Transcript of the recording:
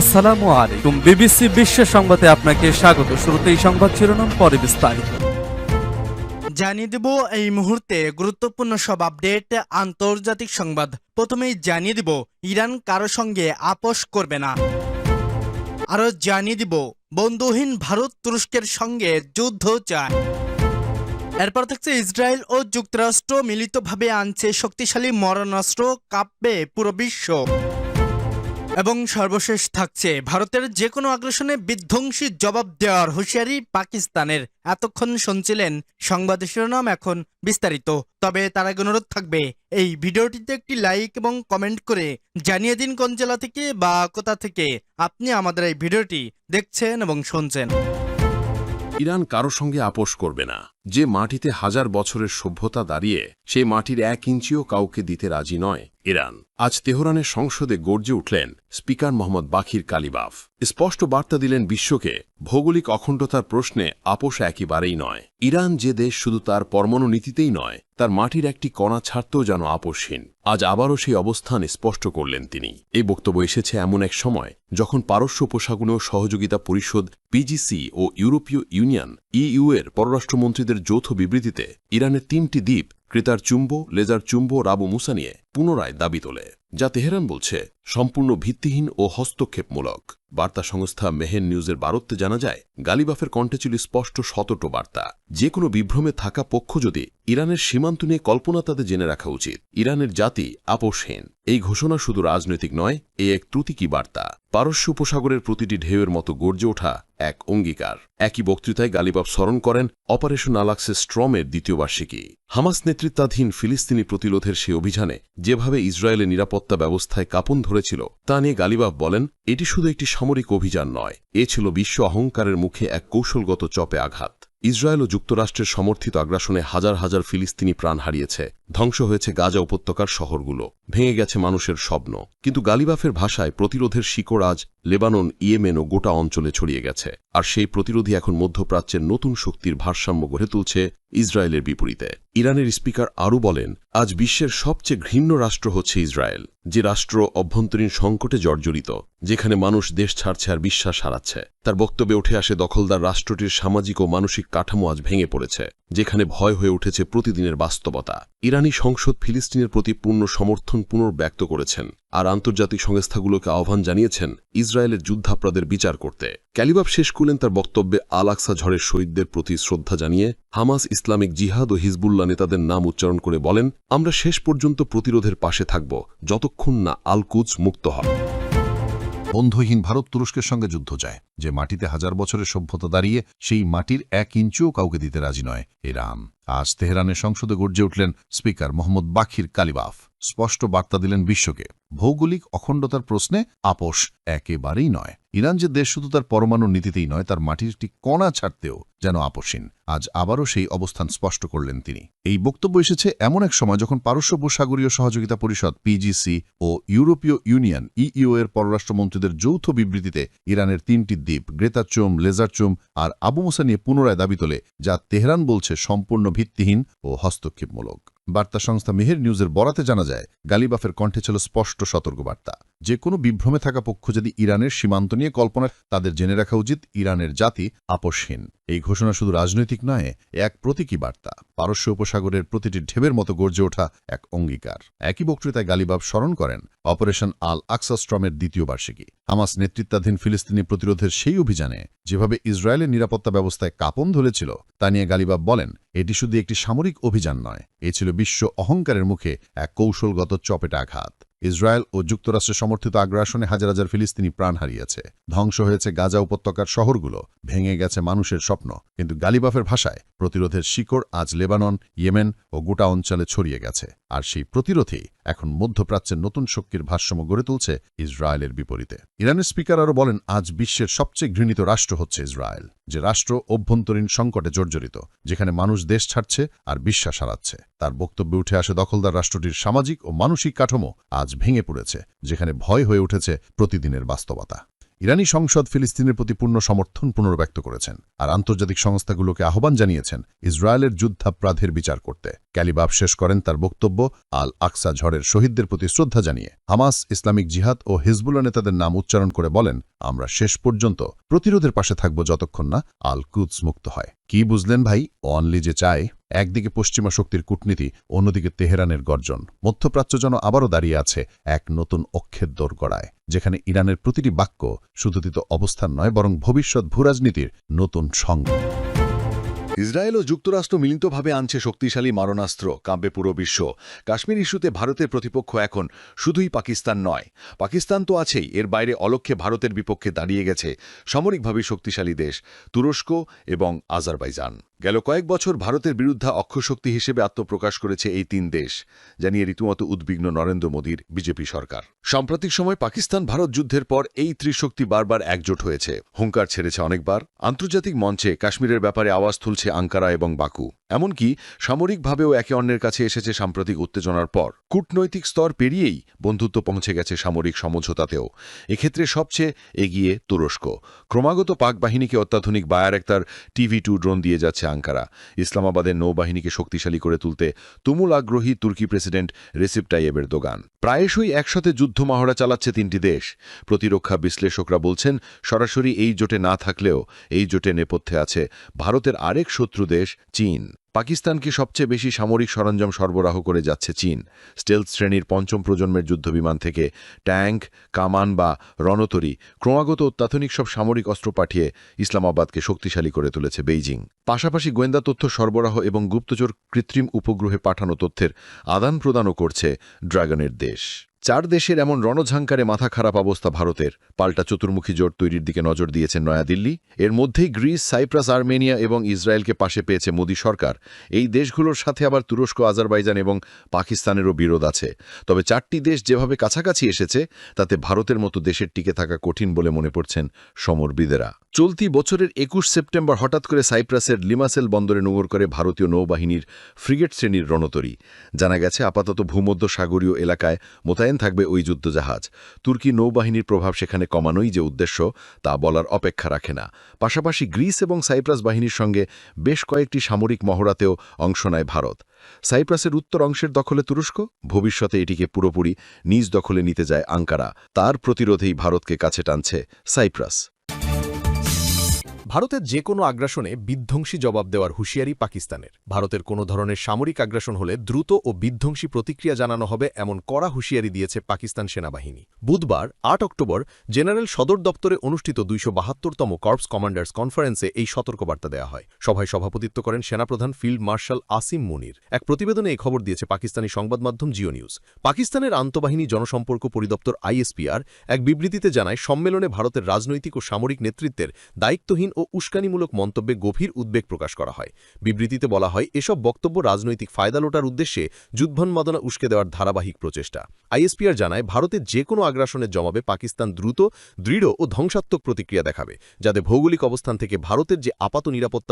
আসসালামু আলাইকুম। বিবিসি বিশ্ব সংবাদে আপনাকে স্বাগত। শুরুতে এই সংবাদ শিরোনাম, পরে বিস্তারিত। জানিয়ে দেব এই মুহূর্তে গুরুত্বপূর্ণ সব আপডেট, আন্তর্জাতিক সংবাদ। প্রথমেই জানিয়ে দিব, ইরান কারও সঙ্গে আপোষ করবে না। আরও জানিয়ে দিব, বন্ধুহীন ভারত তুরস্কের সঙ্গে যুদ্ধ চায়। এরপর থাকছে ইসরায়েল ও যুক্তরাষ্ট্র মিলিতভাবে আনছে শক্তিশালী মরণাস্ত্র, কাঁপবে পুরো বিশ্ব। এবং সর্বশেষ থাকছে, ভারতের যে কোনো আগ্রাসনে বিধ্বংসী জবাব দেওয়ার হুঁশিয়ারি পাকিস্তানের। এতক্ষণ শুনছিলেন সংবাদ শিরোনাম, এখন বিস্তারিত। তবে তার আগে অনুরোধ থাকবে, এই ভিডিওটিতে একটি লাইক এবং কমেন্ট করে জানিয়ে দিন কোন জেলা থেকে বা কোথা থেকে আপনি আমাদের এই ভিডিওটি দেখছেন এবং শুনছেন। ইরান কারও সঙ্গে আপোষ করবে না। যে মাটিতে হাজার বছরের সভ্যতা দাঁড়িয়ে, সেই মাটির এক ইঞ্চিও কাউকে দিতে রাজি নয় ইরান। আজ তেহরানের সংসদে গর্জে উঠলেন স্পিকার মোহাম্মদ বাখির কালিবাফ। স্পষ্ট বার্তা দিলেন বিশ্বকে, ভৌগোলিক অখণ্ডতার প্রশ্নে আপোষ একেবারেই নয়। ইরান যে দেশ শুধু তার পরমাণু নীতিতেই নয়, তার মাটির একটি কণা ছাড়তেও যেন আপোষহীন। আজ আবারও সেই অবস্থান স্পষ্ট করলেন তিনি। এই বক্তব্য এসেছে এমন এক সময়, যখন পারস্য উপসাগরীয় সহযোগিতা পরিষদ পিজিসি ও ইউরোপীয় ইউনিয়ন ইইউ এর পররাষ্ট্রমন্ত্রীদের যৌথ বিবৃতিতে ইরানের তিনটি দ্বীপ, ক্রেতার চুম্ব, লেজার চুম্ব, রাবু মুসা নিয়ে পুনরায় দাবি তোলে, যা তেহরান বলছে সম্পূর্ণ ভিত্তিহীন ও হস্তক্ষেপমূলক। বার্তা সংস্থা মেহেন নিউজের বারত্বে জানা যায়, গালিবাফের কণ্ঠে ছিল স্পষ্ট শতট বার্তা। যে কোনো বিভ্রমে থাকা পক্ষ যদি ইরানের সীমান্ত নিয়ে কল্পনা তাদের জেনে রাখা উচিত। ইরানের জাতি আপোষহীন। এই ঘোষণা শুধু রাজনৈতিক নয়, এ এক ত্রুতিকী বার্তা। পারস্য উপসাগরের প্রতিটি ঢেউয়ের মতো গর্জে ওঠা এক অঙ্গীকার। একই বক্তৃতায় গালিবাব স্মরণ করেন অপারেশন আলাক্সে স্ট্রমের দ্বিতীয় বার্ষিকী। হামাস নেতৃত্বাধীন ফিলিস্তিনি প্রতিরোধের সেই অভিযানে যেভাবে ইসরায়েলের নিরাপত্তা ব্যবস্থায় কাপন ধরেছিল, তা নিয়ে গালিবাব বলেন, এটি শুধু একটি সামরিক অভিযান নয়, এ ছিল বিশ্ব অহংকারের মুখে এক কৌশলগত চপে আঘাত। ইসরায়েল ও যুক্তরাষ্ট্রের সমর্থিত আগ্রাসনে হাজার হাজার ফিলিস্তিনি প্রাণ হারিয়েছে। ধ্বংস হয়েছে গাজা উপত্যকার শহরগুলো। ভেঙে গেছে মানুষের স্বপ্ন। কিন্তু গালিবাফের ভাষায় প্রতিরোধের শিকড় আজ লেবানন, ইয়েমেন ও গোটা অঞ্চলে ছড়িয়ে গেছে। আর সেই প্রতিরোধী এখন মধ্যপ্রাচ্যের নতুন শক্তির ভারসাম্য গড়ে তুলছে ইসরায়েলের বিপরীতে। ইরানের স্পিকার আরও বলেন, আজ বিশ্বের সবচেয়ে ঘৃণ্য রাষ্ট্র হচ্ছে ইসরায়েল, যে রাষ্ট্র অভ্যন্তরীণ সংকটে জর্জরিত, যেখানে মানুষ দেশ ছাড়ছে আর বিশ্বাস হারাচ্ছে। তার বক্তব্যে উঠে আসে, দখলদার রাষ্ট্রটির সামাজিক ও মানসিক কাঠামো আজ ভেঙে পড়েছে, যেখানে ভয় হয়ে উঠেছে প্রতিদিনের বাস্তবতা। ইরানি সংসদ ফিলিস্তিনের প্রতি পূর্ণ সমর্থন পুনর্ব্যক্ত করেছেন আর আন্তর্জাতিক সংস্থাগুলোকে আহ্বান জানিয়েছেন ইসরায়েলের যুদ্ধাপরাধের বিচার করতে। ক্যালিবাব শেষ করলেন তার বক্তব্যে আলাক্সা ঝড়ের শহীদদের প্রতি শ্রদ্ধা জানিয়ে হামাস, ইসলামিক জিহাদ ও হিজবুল্লাহ নেতাদের নাম উচ্চারণ করে বলেন, আমরা শেষ পর্যন্ত প্রতিরোধের পাশে থাকব, যতক্ষণ না আলকুজ মুক্ত হয়। বন্ধহীন ভারত তুরস্কের সঙ্গে যুদ্ধ যায়, যে মাটিতে হাজার বছরের সভ্যতা দাঁড়িয়ে সেই মাটির এক ইঞ্চিও কাউকে দিতে রাজি নয়। ইরান আজ তেহরানের সংসদে গর্জে উঠলেন স্পিকার মোহাম্মদ বাখির কালিবাফ। স্পষ্ট বার্তা দিলেন বিশ্বকে। ভৌগোলিক অখণ্ডতার প্রশ্নে আপোষ একেবারেই নয়। ইরান যে দেশ শুধু তার পরমাণু নীতিতেই নয়, তার মাটির একটি কণা ছাড়তেও যেন আপোষহীন। আজ আবারও সেই অবস্থান স্পষ্ট করলেন তিনি। এই বক্তব্য এসেছে এমন এক সময় যখন পারস্য উপসাগরীয় সহযোগিতা পরিষদ পিজিসি ও ইউরোপীয় ইউনিয়ন ইইউ এর পররাষ্ট্রমন্ত্রীদের যৌথ বিবৃতিতে ইরানের তিনটি দ্বীপ গ্রেতাচুম লেজারচুম আর আবু মুসা নিয়ে পুনরায় দাবি তোলে, যা তেহরান বলছে সম্পূর্ণ ভিত্তিহীন ও হস্তক্ষেপমূলক। বার্তা সংস্থা মেহের নিউজের বরাতে জানা যায়, গালিবাফের কণ্ঠে ছিল স্পষ্ট সতর্কবার্তা। যে কোনো বিভ্রমে থাকা পক্ষ যদি ইরানের সীমান্ত নিয়ে কল্পনা, তাদের জেনে রাখা উচিত ইরানের জাতি আপোষহীন এই ঘোষণা শুধু রাজনৈতিক নয় এক প্রতীকী বার্তা। পারস্য উপসাগরের প্রতিটি ঢেবের মতো গর্জে ওঠা এক অঙ্গীকার। একই বক্তৃতায় গালিবাব স্মরণ করেন অপারেশন আল আকসাস্ট্রমের দ্বিতীয় বার্ষিকী। হামাস নেতৃত্বাধীন ফিলিস্তিনি প্রতিরোধের সেই অভিযানে যেভাবে ইসরায়েলের নিরাপত্তা ব্যবস্থায় কাপন ধরেছিল, তা নিয়ে গালিবাব বলেন, এটি শুধু একটি সামরিক অভিযান নয়, এ ছিল বিশ্ব অহংকারের মুখে এক কৌশলগত চপেটা আঘাত। ইসরায়েল ও যুক্তরাষ্ট্রের সমর্থিত আগ্রাসনে হাজার হাজার ফিলিস্তিনি প্রাণ হারিয়েছে। ধ্বংস হয়েছে গাজা উপত্যকার শহরগুলো। ভেঙে গেছে মানুষের স্বপ্ন। কিন্তু গালিবাফের ভাষায় প্রতিরোধের শিকড় আজ লেবানন, ইয়েমেন ও গোটা অঞ্চলে ছড়িয়ে গেছে। আর সেই প্রতিরোধেই এখন মধ্যপ্রাচ্যের নতুন শক্তির ভারসাম্য গড়ে তুলছে ইসরায়েলের বিপরীতে। ইরানের স্পিকার আরও বলেন, আজ বিশ্বের সবচেয়ে ঘৃণিত রাষ্ট্র হচ্ছে ইসরায়েল, যে রাষ্ট্র অভ্যন্তরীণ সংকটে জর্জরিত, যেখানে মানুষ দেশ ছাড়ছে আর বিশ্বাস হারাচ্ছে। তার বক্তব্যে উঠে আসে, দখলদার রাষ্ট্রটির সামাজিক ও মানসিক কাঠামো আজ ভেঙে পড়েছে, যেখানে ভয় হয়ে উঠেছে প্রতিদিনের বাস্তবতা। ইরানি সংসদ ফিলিস্তিনের প্রতি পূর্ণ সমর্থন পুনর্ব্যক্ত করেছেন আর আন্তর্জাতিক সংস্থাগুলোকে আহ্বান জানিয়েছেন ইসরায়েলের যুদ্ধাপরাধের বিচার করতে। ক্যালিবাব শেষ করেন তার বক্তব্য আল আকসা ঝড়ের শহীদদের প্রতি শ্রদ্ধা জানিয়ে। হামাস, ইসলামিক জিহাদ ও হিজবুল্লা নেতাদের নাম উচ্চারণ করে বলেন আমরা শেষ পর্যন্ত প্রতিরোধের পাশে থাকব যতক্ষণ না আল কুদস মুক্ত হয়। কি বুঝলেন ভাই? অনলি যে চায়, একদিকে পশ্চিমা শক্তির কূটনীতি, অন্যদিকে তেহরানের গর্জন। মধ্যপ্রাচ্য যেন আবারও দাঁড়িয়ে আছে এক নতুন অক্ষের দোরগড়ায়, যেখানে ইরানের প্রতিটি বাক্য শুধুতিত অবস্থান নয়, বরং ভবিষ্যৎ ভূরাজনীতির নতুন সঙ্গ। ইসরায়েল ও যুক্তরাষ্ট্র মিলিতভাবে আনছে শক্তিশালী মারণাস্ত্র, কাঁপবে পুরো বিশ্ব। কাশ্মীর ইস্যুতে ভারতের প্রতিপক্ষ এখন শুধুই পাকিস্তান নয়। পাকিস্তান তো আছেই, এর বাইরে অলক্ষ্যে ভারতের বিপক্ষে দাঁড়িয়ে গেছে সামরিকভাবে শক্তিশালী দেশ, তুরস্ক এবং আজারবাইজান। গেল কয়েক বছর ভারতের বিরুদ্ধে অক্ষশক্তি হিসেবে আত্মপ্রকাশ করেছে এই তিন দেশ, জানিয়ে রীতিমতো উদ্বিগ্ন নরেন্দ্র মোদীর বিজেপি সরকার। সাম্প্রতিক সময় পাকিস্তান ভারত যুদ্ধের পর এই ত্রিশক্তি বারবার একজোট হয়েছে। হুঙ্কার ছেড়েছে অনেকবার। আন্তর্জাতিক মঞ্চে কাশ্মীরের ব্যাপারে আওয়াজ তুলছে আঙ্কারা এবং বাকু। এমনকি সামরিকভাবেও একে অন্যের কাছে এসেছে সাম্প্রতিক উত্তেজনার পর। কূটনৈতিক স্তর পেরিয়েই বন্ধুত্ব পৌঁছে গেছে সামরিক সমঝোতাতেও। এক্ষেত্রে সবচেয়ে এগিয়ে তুরস্ক। ক্রমাগত পাক বাহিনীকে অত্যাধুনিক বায়ার বায়ারেক্তার টিভি টু ড্রোন দিয়ে যাচ্ছে আঙ্কারা ইসলামাবাদের নৌবাহিনীকে শক্তিশালী করে তুলতে তুমুল আগ্রহী তুর্কি প্রেসিডেন্ট রেসিপ টাইয়েবের দোগান প্রায়শই একসাথে যুদ্ধ মহড়া চালাচ্ছে তিনটি দেশ। প্রতিরক্ষা বিশ্লেষকরা বলছেন, সরাসরি এই জোটে না থাকলেও এই জোটে নেপথ্যে আছে ভারতের আরেক শত্রু দেশ চীন। পাকিস্তানকে সবচেয়ে বেশি সামরিক সরঞ্জাম সরবরাহ করে যাচ্ছে চীন? স্টেলথ শ্রেণির পঞ্চম প্রজন্মের যুদ্ধবিমান থেকে ট্যাঙ্ক কামান বা রণতরী ক্রমাগত অত্যাধুনিক সব সামরিক অস্ত্র পাঠিয়ে ইসলামাবাদকে শক্তিশালী করে তুলেছে বেইজিং। পাশাপাশি গোয়েন্দা তথ্য সরবরাহ এবং গুপ্তচর কৃত্রিম উপগ্রহে পাঠানো তথ্যের আদান প্রদানও করছে ড্রাগনের দেশ। চার দেশের এমন রণঝাঙ্কারে মাথা খারাপ অবস্থা ভারতের। পাল্টা চতুর্মুখী জোট তৈরির দিকে নজর দিয়েছেন নয়াদিল্লি। এর মধ্যেই গ্রিস, সাইপ্রাস, আর্মেনিয়া এবং ইসরায়েলকে পাশে পেয়েছে মোদী সরকার। এই দেশগুলোর সাথে আবার তুরস্ক, আজারবাইজান এবং পাকিস্তানেরও বিরোধ আছে। তবে চারটি দেশ যেভাবে কাছাকাছি এসেছে, তাতে ভারতের মতো দেশের টিকে থাকা কঠিন বলে মনে পড়ছেন সমরবিদেরা। চলতি বছরের একুশ সেপ্টেম্বর হঠাৎ করে সাইপ্রাসের লিমাসেল বন্দরে নোঙর করে ভারতীয় নৌবাহিনীর ফ্রিগেট শ্রেণির রণতরী। জানা গেছে, আপাতত ভূমধ্য সাগরীয় এলাকায় মোতায়েন থাকবে ওই যুদ্ধজাহাজ। তুর্কি নৌবাহিনীর প্রভাব সেখানে কমানোই যে উদ্দেশ্য, তা বলার অপেক্ষা রাখে না। পাশাপাশি গ্রিস এবং সাইপ্রাস বাহিনীর সঙ্গে বেশ কয়েকটি সামরিক মহড়াতেও অংশ নেয় ভারত। সাইপ্রাসের উত্তর অংশের দখলে তুরস্ক, ভবিষ্যতে এটিকে পুরোপুরি নিজ দখলে নিতে যায় আঙ্কারা। তার প্রতিরোধেই ভারতকে কাছে টানছে সাইপ্রাস। ভারতের যে কোনো আগ্রাসনে বিধ্বংসী জবাব দেওয়ার হুঁশিয়ারি পাকিস্তানের। ভারতের কোনো ধরনের সামরিক আগ্রাসন হলে দ্রুত ও বিধ্বংসী প্রতিক্রিয়া জানানো হবে এমন কড়া হুঁশিয়ারি দিয়েছে পাকিস্তান সেনাবাহিনী। বুধবার, আট অক্টোবর, জেনারেল সদর দপ্তরে অনুষ্ঠিত দুইশো বাহাত্তরতম কর্পস কমান্ডার্স কনফারেন্সে এই সতর্কবার্তা দেওয়া হয়। সভায় সভাপতিত্ব করেন সেনাপ্রধান ফিল্ড মার্শাল আসিম মুনির। এক প্রতিবেদনে এই খবর দিয়েছে পাকিস্তানি সংবাদ মাধ্যম জিও নিউজ। পাকিস্তানের আন্তঃবাহিনী জনসম্পর্ক পরিদপ্তর আইএসপিআর এক বিবৃতিতে জানায়, সম্মেলনে ভারতের রাজনৈতিক ও সামরিক নেতৃত্বের দায়িত্বহীন ও উস্কানিমূলক মন্তব্যে গভীর উদ্বেগ প্রকাশ করা হয়। বিবৃতিতে বলা হয়, এসব বক্তব্য রাজনৈতিক ফায়দা লোটার উদ্দেশ্যে যুদ্ধন্মাদনা উস্কে দেওয়ার ধারাবাহিক প্রচেষ্টা। আইএসপিআর জানায় ভারতের যে কোনো আগ্রাসনের জবাবে পাকিস্তান দ্রুত, দৃঢ় ও ধ্বংসাত্মক প্রতিক্রিয়া দেখাবে, যাতে ভৌগোলিক অবস্থান থেকে ভারতের যে আপাত নিরাপত্তা